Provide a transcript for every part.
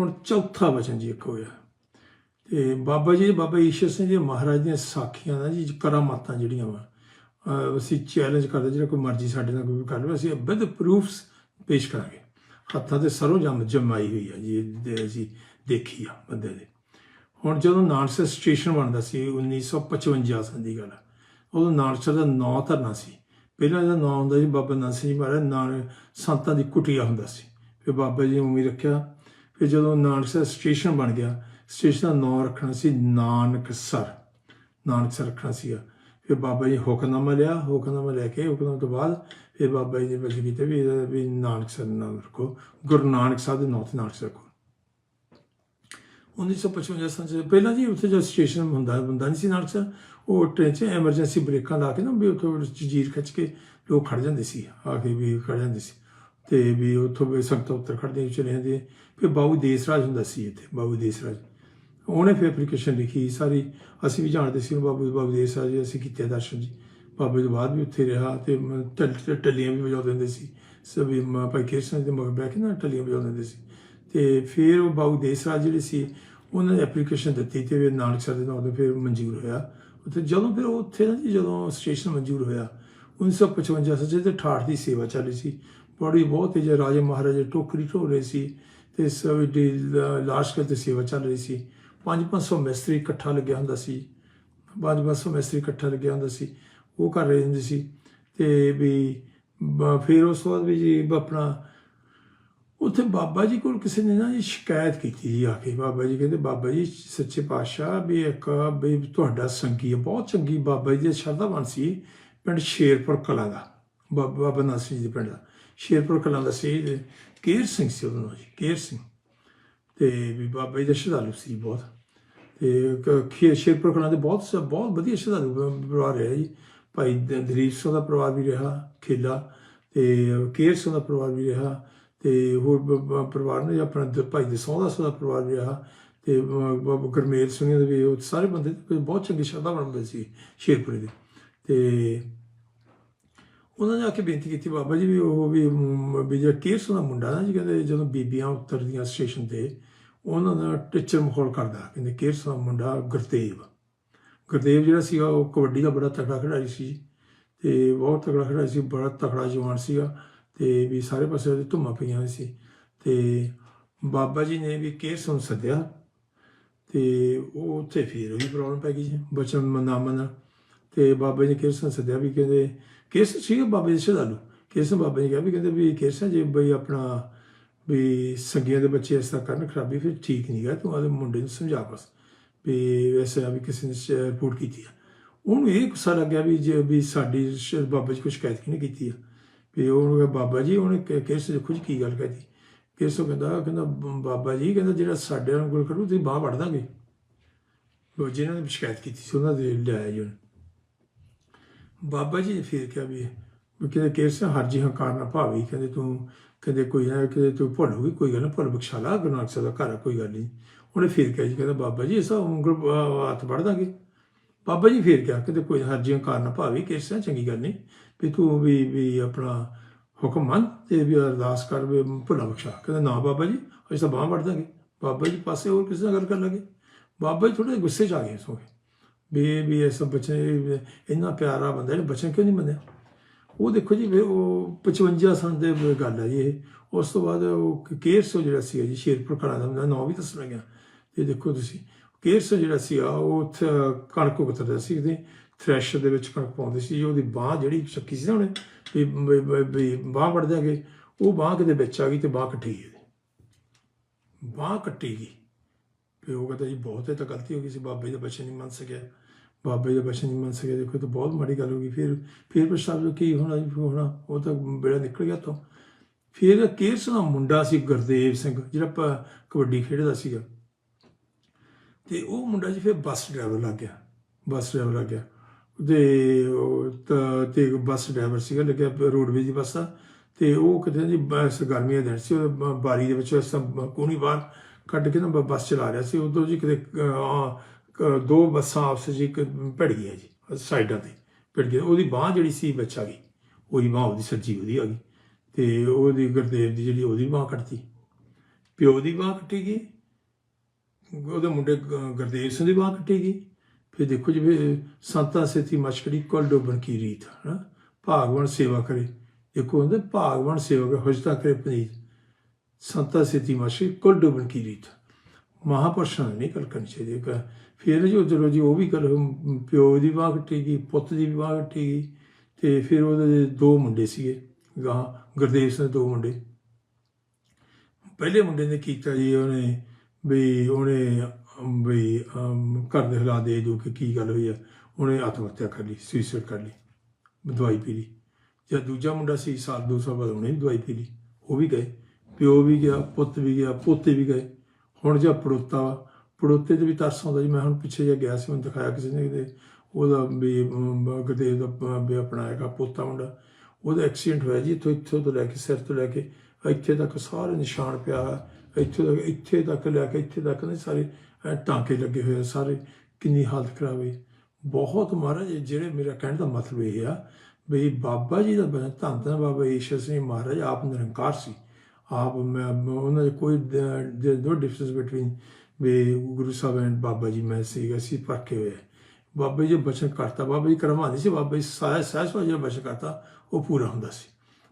ਹੁਣ ਚੌਥਾ ਵਚਨ ਜੀ ਇੱਕ ਹੋਇਆ। ਤੇ ਬਾਬਾ ਜੀ, ਬਾਬਾ ਈਸ਼ਰ ਸਿੰਘ ਜੀ ਮਹਾਰਾਜ ਦੀਆਂ ਸਾਖੀਆਂ ਦਾ ਜੀ ਕਰਾਮਾਤਾਂ ਜਿਹੜੀਆਂ ਵਾ ਅਸੀਂ ਚੈਲੰਜ ਕਰਦੇ ਜਿਹੜਾ ਕੋਈ ਮਰਜ਼ੀ ਸਾਡੇ ਨਾਲ ਕੋਈ ਕਰ ਲਵੇ ਅਸੀਂ ਵਿਦ ਪ੍ਰੂਫਸ ਪੇਸ਼ ਕਰਾਂਗੇ। ਹੱਥਾਂ ਤੇ ਸਰੋਂ ਜੰਮ ਜਮਾਈ ਹੋਈ ਆ ਜੀ ਅਸੀਂ ਦੇਖੀ ਆ ਬੰਦੇ ਦੇ। ਹੁਣ ਜਦੋਂ ਨਾਨਕਸਰ ਸਟੇਸ਼ਨ ਬਣਦਾ ਸੀ 1955 ਸਾਲ ਦੀ ਗੱਲ ਉਦੋਂ ਨਾਨਕਸਰ ਦਾ ਨਾਂ ਧਰਨਾ ਸੀ। ਪਹਿਲਾਂ ਇਹਦਾ ਨਾਂ ਹੁੰਦਾ ਸੀ ਬਾਬਾ ਨੰਦ ਸਿੰਘ ਜੀ ਮਹਾਰਾਜ ਨਾਨ ਸੰਤਾਂ ਦੀ ਕੁਟੀਆ ਹੁੰਦਾ ਸੀ। ਫਿਰ ਬਾਬਾ ਜੀ ਨੇ ਉਮੀ ਰੱਖਿਆ ਫਿਰ ਜਦੋਂ ਨਾਨਕਸਰ ਸਟੇਸ਼ਨ ਬਣ ਗਿਆ ਸਟੇਸ਼ਨ ਦਾ ਨਾਂ ਰੱਖਣਾ ਸੀ ਨਾਨਕਸਰ ਨਾਨਕਸਰ ਰੱਖਣਾ ਸੀਗਾ। ਫਿਰ ਬਾਬਾ ਜੀ ਹੁਕਮਨਾਮਾ ਲਿਆ, ਹੁਕਮਨਾਮਾ ਲੈ ਕੇ ਹੁਕਮ ਤੋਂ ਬਾਅਦ ਫਿਰ ਬਾਬਾ ਜੀ ਨੇ ਬਚਨ ਕੀਤਾ ਵੀ ਇਹਦਾ ਵੀ ਨਾਨਕਸਰ ਨਾਮ ਰੱਖੋ, ਗੁਰੂ ਨਾਨਕ ਸਾਹਿਬ ਦੇ ਨਾਂ ਤੇ ਨਾਨਕਸਰ ਰੱਖੋ। 1955 ਸਾਲ ਚ ਪਹਿਲਾਂ ਜੀ ਉੱਥੇ ਜਦ ਸਟੇਸ਼ਨ ਹੁੰਦਾ ਹੁੰਦਾ ਨਹੀਂ ਸੀ ਨਾਨਕਸਰ ਉਹ ਟ੍ਰੇਨ 'ਚ ਐਮਰਜੈਂਸੀ ਬ੍ਰੇਕਾਂ ਲਾ ਕੇ ਨਾ ਵੀ ਉੱਥੇ ਜੀਰ ਖਿੱਚ ਕੇ ਲੋਕ ਖੜ ਜਾਂਦੇ ਸੀ, ਆ ਕੇ ਵੀ ਖੜ ਜਾਂਦੇ ਸੀ। ਤੇ ਵੀ ਉੱਥੋਂ ਵੀ ਸੰਗਤਾਂ ਉੱਤਰਖੰਡ ਦੇ ਚਲੇ ਜਾਂਦੇ ਫਿਰ ਬਾਬੂ ਦੇਸਰਾਜ ਹੁੰਦਾ ਸੀ ਇੱਥੇ ਬਾਬੂ ਦੇਸਰਾਜ ਉਹਨੇ ਫਿਰ ਐਪਲੀਕੇਸ਼ਨ ਲਿਖੀ ਸਾਰੀ। ਅਸੀਂ ਵੀ ਜਾਣਦੇ ਸੀ ਬਾਬੂ ਬਾਬੂ ਦੇਸਰਾਜ ਜੀ ਅਸੀਂ ਕੀਤੇ ਦਰਸ਼ਨ ਜੀ। ਬਾਬੇ ਤੋਂ ਬਾਅਦ ਵੀ ਉੱਥੇ ਰਿਹਾ ਤੇ ਟੱਲ- ਟੱਲੀਆਂ ਵੀ ਵਜਾ ਦਿੰਦੇ ਸੀ। ਸਭੀ ਭਾਈ ਕ੍ਰਿਸ਼ਨ ਦੇ ਮਗਰ ਬੈਠ ਕੇ ਨਾ ਟੱਲੀਆਂ ਵਜਾ ਦਿੰਦੇ ਸੀ। ਤੇ ਫਿਰ ਉਹ ਬਾਬੂ ਦੇਸਰਾਜ ਜਿਹੜੇ ਸੀ, ਉਹਨਾਂ ਨੇ ਐਪਲੀਕੇਸ਼ਨ ਦਿੱਤੀ ਤੇ ਫਿਰ ਨਾਨਕ ਸਾਹਿਬ ਦੇ ਨਾਂ ਤੇ ਫਿਰ ਮਨਜ਼ੂਰ ਹੋਇਆ। ਉੱਥੇ ਜਦੋਂ ਫਿਰ ਉੱਥੇ ਨਾ ਜੀ ਜਦੋਂ ਸਟੇਸ਼ਨ ਮਨਜ਼ੂਰ ਹੋਇਆ 1955 ਸੱਚੇ ਤੇ ਠਾਠ ਦੀ ਸੇਵਾ ਚੱਲੀ ਸੀ। ਬੜੀ ਬਹੁਤ ਹੀ ਜੇ ਰਾਜੇ ਮਹਾਰਾਜੇ ਟੋਕਰੀ ਢੋ ਰਹੇ ਸੀ ਤੇ ਸਭ ਦੀ ਲਾਸ਼ਕਰ ਤੇ ਸੇਵਾ ਚੱਲ ਰਹੀ ਸੀ। 5-500 ਮਿਸਤਰੀ ਇਕੱਠਾ ਲੱਗਿਆ ਹੁੰਦਾ ਸੀ। 5-500 ਮਿਸਤਰੀ ਇਕੱਠਾ ਲੱਗਿਆ ਹੁੰਦਾ ਸੀ। ਉਹ ਕਰ ਰਹੇ ਹੁੰਦੇ ਸੀ ਤੇ ਵੀ ਫਿਰ ਉਸ ਤੋਂ ਬਾਅਦ ਵੀ ਜੀ ਆਪਣਾ ਉੱਥੇ ਬਾਬਾ ਜੀ ਕੋਲ ਕਿਸੇ ਨੇ ਨਾ ਜੀ ਸ਼ਿਕਾਇਤ ਕੀਤੀ ਜੀ ਆ ਕੇ। ਬਾਬਾ ਜੀ ਕਹਿੰਦੇ, ਬਾਬਾ ਜੀ, ਸੱਚੇ ਪਾਤਸ਼ਾਹ, ਵੀ ਇੱਕ, ਵੀ ਤੁਹਾਡਾ ਸੰਗੀ ਹੈ, ਬਹੁਤ ਚੰਗੀ ਬਾਬਾ ਜੀ ਦੇ ਸ਼ਰਧਾਵਾਨ ਸੀ ਪਿੰਡ ਸ਼ੇਰਪੁਰ ਕਲਾ ਦਾ। ਬਾਬਾ ਬਾਬਾ ਨਾਨਕ ਜੀ ਦੇ ਪਿੰਡ ਦਾ। ਸ਼ੇਰਪੁਰ ਕਲਾਂ ਦਾ ਸੀ ਕੇਰ ਸਿੰਘ ਸੀ ਉਹਦਾ ਨਾਂ ਜੀ, ਕੇਰ ਸਿੰਘ। ਤੇ ਵੀ ਬਾਬਾ ਜੀ ਦਾ ਸ਼ਰਧਾਲੂ ਸੀ ਬਹੁਤ। ਤੇ ਕ- ਖੇ- ਸ਼ੇਰਪੁਰ ਕਲਾਂ ਦੇ ਬਹੁਤ ਸ- ਬਹੁਤ ਵਧੀਆ ਸ਼ਰਧਾਲੂ ਪਰਿਵਾਰ ਰਿਹਾ ਜੀ। ਭਾਈ ਦਲੀਪ ਸਿੰਘ ਦਾ ਪਰਿਵਾਰ ਵੀ ਰਿਹਾ, ਖੇਲਾ। ਤੇ ਕੇਰ ਸਿੰਘ ਦਾ ਪਰਿਵਾਰ ਵੀ ਰਿਹਾ। ਤੇ ਹੋਰ ਪਰਿਵਾਰ ਨੇ ਆਪਣਾ ਦ- ਭਾਈ ਦਸੌਂ ਦਾ ਦਾ ਪਰਿਵਾਰ ਵੀ ਰਿਹਾ। ਤੇ ਬਾਬਾ ਗੁਰਮੇਲ ਸਿੰਘ ਦੇ ਵੀ ਉਹ ਸਾਰੇ ਬੰਦੇ ਬਹੁਤ ਚੰਗੇ ਸ਼ਰਧਾ ਬਣਦੇ ਸੀ ਸ਼ੇਰਪੁਰੇ ਦੇ। ਤੇ ਉਹਨਾਂ ਨੇ ਆ ਕੇ ਬੇਨਤੀ ਕੀਤੀ, ਬਾਬਾ ਜੀ ਵੀ ਉਹ ਵੀ ਵੀ ਜਿਹੜਾ ਕੇਰ ਦਾ ਮੁੰਡਾ ਨਾ ਜੀ, ਕਹਿੰਦੇ ਜਦੋਂ ਬੀਬੀਆਂ ਉਤਰਦੀਆਂ ਸਟੇਸ਼ਨ ਤੇ, ਉਹਨਾਂ ਦਾ ਟੀਚਰ ਮਖੌਲ ਕਰਦਾ, ਕਹਿੰਦੇ ਕੇਰ ਦਾ ਮੁੰਡਾ ਗੁਰਦੇਵ। ਗੁਰਦੇਵ ਜਿਹੜਾ ਸੀਗਾ, ਉਹ ਕਬੱਡੀ ਦਾ ਬੜਾ ਤਕੜਾ ਖਿਡਾਰੀ ਸੀ ਤੇ ਬਹੁਤ ਤਕੜਾ ਖਿਡਾਰੀ ਸੀ, ਬੜਾ ਤਕੜਾ ਜਵਾਨ ਸੀਗਾ, ਤੇ ਵੀ ਸਾਰੇ ਪਾਸੇ ਉਹਦੀ ਧੁੰਮਾਂ ਪਈਆਂ ਹੋਈਆਂ ਸੀ। ਤੇ ਬਾਬਾ ਜੀ ਨੇ ਵੀ ਕੇਰ ਨੂੰ ਸੱਦਿਆ, ਤੇ ਉਹ ਉੱਥੇ ਫਿਰ ਉਹੀ ਪ੍ਰੋਬਲਮ ਪੈ ਗਈ ਜੀ, ਬਚਨ ਨਾ ਮੰਨਣਾ ਤੇ ਬਾਬਾ ਜੀ ਨੇ ਕੇਰ ਨੂੰ ਸੱਦਿਆ ਵੀ ਕਹਿੰਦੇ ਕੇਸ ਸੀ ਬਾਬੇ ਜੀ ਸ਼ਰਧਾਲੂ ਕੇਸ ਬਾਬੇ ਜੀ ਕਿਹਾ ਵੀ ਕਹਿੰਦੇ ਵੀ ਕੇਸ ਹੈ ਜੇ ਬਈ ਆਪਣਾ ਵੀ ਸੰਗੀਆਂ ਦੇ ਬੱਚੇ ਇਸ ਤਰ੍ਹਾਂ ਕਰਨ ਖਰਾਬੀ ਫਿਰ ਠੀਕ ਨਹੀਂ ਗਾ। ਤੂੰ ਆਦੇ ਮੁੰਡੇ ਨੂੰ ਸਮਝਾ ਬਸ ਵੀ ਵੈਸੇ ਆ ਵੀ ਕਿਸੇ ਨੇ ਰਿਪੋਰਟ ਕੀਤੀ ਆ। ਉਹਨੂੰ ਇਹ ਗੁੱਸਾ ਲੱਗਿਆ ਵੀ ਜੇ ਵੀ ਸਾਡੀ ਸ਼- ਬਾਬਾ ਜੀ ਕੋਈ ਸ਼ਿਕਾਇਤ ਕਿਹਨੇ ਕੀਤੀ ਆ। ਵੀ ਉਹਨੂੰ ਕਿਹਾ, ਬਾਬਾ ਜੀ ਉਹਨੇ ਕਿ- ਕੇਸ ਖੁਦ ਕੀ ਗੱਲ ਕਹੀ ਕੇਸ ਉਹ ਕਹਿੰਦਾ ਕਹਿੰਦਾ ਬਾਬਾ ਜੀ ਕਹਿੰਦਾ ਜਿਹੜਾ ਸਾਡੇ ਨਾਲ ਗੱਲ ਕਰੂ ਤੁਸੀਂ ਬਾਹ ਵੜ ਦਾਂਗੇ। ਉਹ ਜਿਹਨਾਂ ਨੇ ਸ਼ਿਕਾਇਤ ਕੀਤੀ ਸੀ ਉਹਨਾਂ ਦੇ ਲਿਆਇਆ ਜੀ ਉਹਨੇ। ਬਾਬਾ ਜੀ ਨੇ ਫਿਰ ਕਿਹਾ ਵੀ ਵੀ ਕਹਿੰਦੇ ਕੇਸ ਹਰਜੀ ਹੰਕਾਰ ਨਾ ਭਾਵੀ ਕਹਿੰਦੇ ਤੂੰ ਕਹਿੰਦੇ ਕੋਈ ਨਾ ਕਹਿੰਦੇ ਤੂੰ ਭੁੱਲ ਹੋਈ ਕੋਈ ਗੱਲ ਨਾ ਭੁੱਲ ਬਖਸ਼ਾਲਾ ਗੁਰੂ ਨਾਨਕ ਸਾਹਿਬ ਦਾ ਘਰ ਆ, ਕੋਈ ਗੱਲ ਨਹੀਂ ਉਹਨੇ ਫਿਰ ਕਿਹਾ ਜੀ ਕਹਿੰਦਾ ਬਾਬਾ ਜੀ ਐਸਾ ਉਂਗਲ ਹੱਥ ਵੜ ਦਾਂਗੇ। ਬਾਬਾ ਜੀ ਫਿਰ ਕਿਹਾ ਕਹਿੰਦੇ ਕੋਈ ਹਰਜੀ ਹੰਕਾਰ ਨਾ ਭਾਵੀ ਕੇਸ ਚੰਗੀ ਗੱਲ ਨਹੀਂ ਵੀ ਤੂੰ ਵੀ ਵੀ ਆਪਣਾ ਹੁਕਮ ਮੰਨ ਤੇ ਵੀ ਅਰਦਾਸ ਕਰ ਵੀ ਭੁੱਲਾ ਬਖਸ਼ਾ। ਕਹਿੰਦਾ ਨਾ ਬਾਬਾ ਜੀ ਅਸੀਂ ਤਾਂ ਬਾਹ ਵੜ ਦਾਂਗੇ। ਬਾਬਾ ਜੀ ਪਾਸੇ ਹੋਰ ਕਿਸੇ ਨਾਲ ਗੱਲ ਕਰ ਲਾਂਗੇ। ਬਾਬਾ ਜੀ ਥੋੜੇ ਗੁੱਸੇ ਚ ਆ ਗਏ ਸੋਗੇ ਵੀ ਵੀ ਇਸ ਸਭ ਬੱਚੇ ਇੰਨਾ ਪਿਆਰਾ ਬੰਦਾ, ਇਹਨੇ ਬੱਚੇ ਕਿਉਂ ਨਹੀਂ ਮੰਨਿਆ? ਉਹ ਦੇਖੋ ਜੀ ਉਹ 55 ਸਾਲ ਦੇ ਗੱਲ ਹੈ ਜੀ ਇਹ। ਉਸ ਤੋਂ ਬਾਅਦ ਉਹ ਕੇਰਸੋ ਜਿਹੜਾ ਸੀ ਜੀ, ਸ਼ੇਰਪੁਰ ਕਲਾਂ ਦਾ ਉਹਦਾ ਨਾਂ ਵੀ ਦੱਸਣਾ ਗਿਆ। ਤੇ ਦੇਖੋ ਤੁਸੀਂ, ਕੇਰਸੋ ਜਿਹੜਾ ਸੀ ਉਹ ਉੱਥੇ ਕਣਕ ਉਤਰਦਾ ਸੀ ਤੇ ਥ੍ਰੈਸ਼ ਦੇ ਵਿੱਚ ਕਣਕ ਪਾਉਂਦੇ ਸੀ। ਉਹਦੀ ਬਾਹ ਜਿਹੜੀ ਚੱਕੀ ਸੀ ਨਾ ਉਹਨੇ, ਵੀ- ਵੀ ਵੀ- ਵੀ ਬਾਹ ਵੜ ਦਿਆਂਗੇ ਉਹ ਬਾਹ ਕਿਤੇ ਵਿੱਚ ਆ ਗਈ ਤੇ ਬਾਹ ਕੱਟੀ ਗਈ ਬਾਹ ਕੱਟੀ ਗਈ। ਵੀ ਉਹ ਕਹਿੰਦਾ ਜੀ, ਬਹੁਤ ਇਹ ਤਾਂ ਗਲਤੀ ਹੋ ਗਈ ਸੀ, ਬਾਬੇ ਦੇ ਬਚਨ ਨਹੀਂ ਮੰਨ ਸਕਿਆ। ਬਾਬੇ ਦੇ ਬਚਨ ਨਹੀਂ ਮੰਨ ਸਕਿਆ ਦੇਖੋ ਤਾਂ ਬਹੁਤ ਮਾੜੀ ਗੱਲ ਹੋ ਗਈ। ਫਿਰ ਫਿਰ ਪਛਤਾਵਾ ਜੋ ਕੀ ਹੋਣਾ ਜੀ? ਫਿਰ ਹੋਣਾ, ਉਹ ਤਾਂ ਬੇੜਾ ਨਿਕਲ ਗਿਆ ਤੋਂ ਫਿਰ ਕੇਰਸ ਦਾ ਮੁੰਡਾ ਸੀ ਗੁਰਦੇਵ ਸਿੰਘ, ਜਿਹੜਾ ਕਬੱਡੀ ਖੇਡਦਾ ਸੀਗਾ? ਤੇ ਉਹ ਮੁੰਡਾ ਜੀ ਫਿਰ ਬੱਸ ਡਰਾਈਵਰ ਲੱਗ ਗਿਆ, ਬੱਸ ਡਰਾਈਵਰ ਲੱਗ ਗਿਆ। ਤੇ ਉਹ ਤੇ ਬੱਸ ਡਰਾਈਵਰ ਸੀਗਾ, ਲੱਗਿਆ ਰੋਡਵੇਜ ਦੀ ਬੱਸ ਆ। ਤੇ ਉਹ ਕਿਤੇ ਜੀ ਬੱਸ ਗਰਮੀਆਂ ਦੇ ਦਿਨ ਸੀ, ਉਹ ਬਾਰੀ ਦੇ ਵਿੱਚ ਇਸ ਤਰ੍ਹਾਂ ਕੋਣੀ ਬਾਹਰ ਕੱਢ ਕੇ ਨਾ ਬ- ਬੱਸ ਚਲਾ ਰਿਹਾ ਸੀ। ਉਦੋਂ ਜੀ ਕਿਤੇ ਦੋ ਬੱਸਾਂ ਆਪਸ ਵਿੱਚ ਇੱਕ ਭਿੜ ਗਈਆਂ ਜੀ, ਸਾਈਡਾਂ ਤੇ, ਭਿੜ ਗਈ। ਉਹਦੀ ਬਾਹ ਜਿਹੜੀ ਸੀ, ਵਿੱਚ ਆ ਗਈ। ਉਹਦੀ ਬਾਹ ਉਹਦੀ ਸੱਜੀ ਉਹਦੀ ਆ ਗਈ ਤੇ ਉਹਦੀ ਗੁਰਦੇਵ ਦੀ ਜਿਹੜੀ ਉਹਦੀ ਬਾਹ ਕੱਟਤੀ ਪਿਓ ਦੀ ਬਾਹ ਕੱਟੀ ਗਈ, ਉਹਦੇ ਮੁੰਡੇ ਗੁਰਦੇਵ ਸਿੰਘ ਦੀ ਬਾਹ ਕੱਟੀ ਗਈ। ਫਿਰ ਦੇਖੋ ਜਿਵੇਂ ਸੰਤਾਂ ਸੇਤੀ ਮਛੜੀ ਕੁਲ ਡੋਬਣ ਕੀ ਰੀਤ ਹੈ ਭਾਗਵਾਨ ਸੇਵਾ ਕਰੇ। ਦੇਖੋ ਹੁੰਦੇ ਭਾਗਵਾਨ ਸੇਵਾ ਕਰੇ ਹੁਜਤਾ ਕਰੇ ਪਨੀਤ ਸੰਤਾਂ ਸੇਤੀ ਮਛੜੀ ਕੁਲ ਡੋਬਣ ਕੀ ਰੀਤ ਮਹਾਪੁਰਸ਼ਾਂ ਨੇ ਨਹੀਂ ਗੱਲ ਕਰਨੀ ਚਾਹੀਦੀ। ਕਿ ਫਿਰ ਜੋ ਚਲੋ ਜੀ ਉਹ ਵੀ ਕਰ ਪਿਓ ਦੀ ਬਾਹ ਕੱਟੀ ਗਈ ਪੁੱਤ ਦੀ ਵੀ ਬਾਹ ਕੱਟੀ ਗਈ ਤੇ ਫਿਰ ਉਹਦੇ ਦੋ ਮੁੰਡੇ ਸੀਗੇ ਗਾਂ ਗੁਰਦੇਵ ਸਿੰਘ ਦੋ ਮੁੰਡੇ। ਪਹਿਲੇ ਮੁੰਡੇ ਨੇ ਕੀਤਾ ਜੀ ਉਹਨੇ ਵੀ ਉਹਨੇ ਅਮ, ਵੀ ਘਰ ਦੇ ਹਾਲਾਤ ਦੇ ਜੋ ਕਿ ਕੀ ਗੱਲ ਹੋਈ ਆ। ਉਹਨੇ ਆਤਮ ਹੱਤਿਆ ਕਰ ਲਈ ਸੁਸਾਈਡ ਕਰ ਲਈ ਦਵਾਈ ਪੀ ਲਈ। ਜਾਂ ਦੂਜਾ ਮੁੰਡਾ ਸੀ ਸਾਲ ਦੋ ਸਾਲ ਬਾਅਦ ਉਹਨੇ ਵੀ ਦਵਾਈ ਪੀ ਲਈ। ਉਹ ਵੀ ਗਏ ਪਿਓ ਵੀ ਗਿਆ ਪੁੱਤ ਵੀ ਗਿਆ ਪੋਤੇ ਵੀ ਗਏ। ਹੁਣ ਜਾਂ ਪੜੋਤਾ ਵਾ, ਪੜੋਤੇ ਤੇ ਵੀ ਤਰਸ ਆਉਂਦਾ ਜੀ ਮੈਂ ਹੁਣ ਪਿੱਛੇ ਜਿਹਾ ਗਿਆ ਸੀ ਮੈਨੂੰ ਦਿਖਾਇਆ ਕਿਸੇ ਨੇ ਕਿਤੇ ਉਹਦਾ ਵੀ ਅਮ, ਦਾ ਵੀ ਆਪਣਾ ਹੈਗਾ ਪੋਤਾ ਮੁੰਡਾ ਉਹਦਾ ਐਕਸੀਡੈਂਟ ਹੋਇਆ ਜੀ ਇੱਥੋਂ ਇੱਥੋਂ ਤੋਂ ਲੈ ਕੇ ਸਿਰ ਤੋਂ ਲੈ ਕੇ ਇੱਥੇ ਤੱਕ ਸਾਰੇ ਨਿਸ਼ਾਨ ਪਿਆ ਹੋਇਆ। ਇੱਥੇ ਤੱਕ ਇੱਥੇ ਤੱਕ ਲੈ ਕੇ ਇੱਥੇ ਤੱਕ ਨੇ ਸਾਰੇ ਟਾਂਕੇ ਲੱਗੇ ਹੋਏ ਆ ਸਾਰੇ ਕਿੰਨੀ ਹਾਲਤ ਖਰਾਬ ਹੋਈ ਬਹੁਤ ਮਹਾਰਾਜ ਜਿਹੜੇ ਮੇਰਾ ਕਹਿਣ ਦਾ ਮਤਲਬ ਇਹ ਆ ਵੀ ਬਾਬਾ ਜੀ ਦਾ ਬਚਨ ਧੰਨ ਧੰਨ ਬਾਬਾ ਈਸ਼ਰ ਸਿੰਘ ਮਹਾਰਾਜ ਆਪ ਨਿਰੰਕਾਰ ਸੀ ਆਪ ਮੈਂ ਉਹਨਾਂ ਦੇ ਕੋਈ ਨੋ ਡਿਫਰੈਂਸ ਬਿਟਵੀਨ ਵੀ ਗੁਰੂ ਸਾਹਿਬ ਐਂਡ ਬਾਬਾ ਜੀ ਮੈਂ ਸੀ ਅਸੀਂ ਪਰਖੇ ਹੋਏ ਬਾਬਾ ਜੀ ਜੋ ਬਚਨ ਕਰਤਾ, ਬਾਬਾ ਜੀ ਕਰਮਾਉਂਦੇ ਸੀ, ਬਾਬਾ ਜੀ ਸਾਇਆ ਸਹਿਜ ਜਿਹੜਾ ਬਚਨ ਕਰਤਾ, ਉਹ ਪੂਰਾ ਹੁੰਦਾ ਸੀ।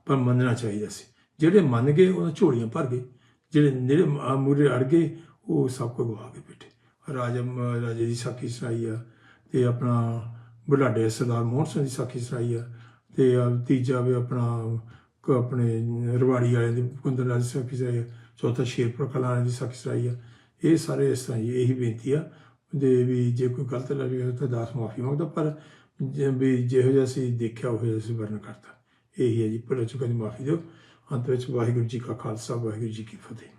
ਪਰ ਮੰਨਣਾ ਚਾਹੀਦਾ ਸੀ। ਜਿਹੜੇ ਮੰਨ ਗਏ, ਉਹਨਾਂ ਝੋਲੀਆਂ ਭਰ ਗਏ। ਜਿਹੜੇ ਨੇੜੇ ਮੂਰੇ ਅੜ ਗਏ, ਉਹ ਸਭ ਕੁਝ ਗਵਾ ਕੇ ਬੈਠੇ। ਰਾਜਾ ਰਾਜੇ ਦੀ ਸਾਖੀ ਸੁਣਾਈ ਆ, ਤੇ ਆਪਣਾ ਬੁਢਾਡੇ ਸਰਦਾਰ ਮੋਹਨ ਸਿੰਘ ਦੀ ਸਾਖੀ ਸੁਣਾਈ ਆ, ਤੇ ਤੀਜਾ ਵੀ ਆਪਣਾ ਆਪਣੇ ਰਵਾੜੀ ਵਾਲਿਆਂ ਦੀ ਕੁੰਦਨ ਲਾਲ ਦੀ ਸਾਖੀ ਸੁਣਾਈ ਆ, ਚੌਥਾ ਸ਼ੇਰਪੁਰ ਕਲਾਂ ਵਾਲਿਆਂ ਦੀ ਸਾਖੀ ਸੁਣਾਈ ਆ। ਇਹ ਸਾਰੇ ਇਸ ਤਰ੍ਹਾਂ ਹੀ, ਇਹੀ ਬੇਨਤੀ ਆ ਦੇ ਵੀ ਜੇ ਕੋਈ ਗਲਤ ਲੱਗੇ ਤਾਂ ਦਾਸ ਮਾਫੀ ਮੰਗਦਾ, ਪਰ ਜੇ ਵੀ ਜਿਹੋ ਜਿਹਾ ਅਸੀਂ ਦੇਖਿਆ, ਉਹ ਜਿਹਾ ਅਸੀਂ ਵਰਣ ਕਰਤਾ। ਇਹੀ ਹੈ ਜੀ, ਭਲੇ ਚੁੱਕਾਂ ਦੀ ਮਾਫੀ ਦਿਓ। ਅੰਤ ਵਿੱਚ ਵਾਹਿਗੁਰੂ ਜੀ ਕਾ ਖਾਲਸਾ, ਵਾਹਿਗੁਰੂ ਜੀ ਕੀ ਫਤਿਹ।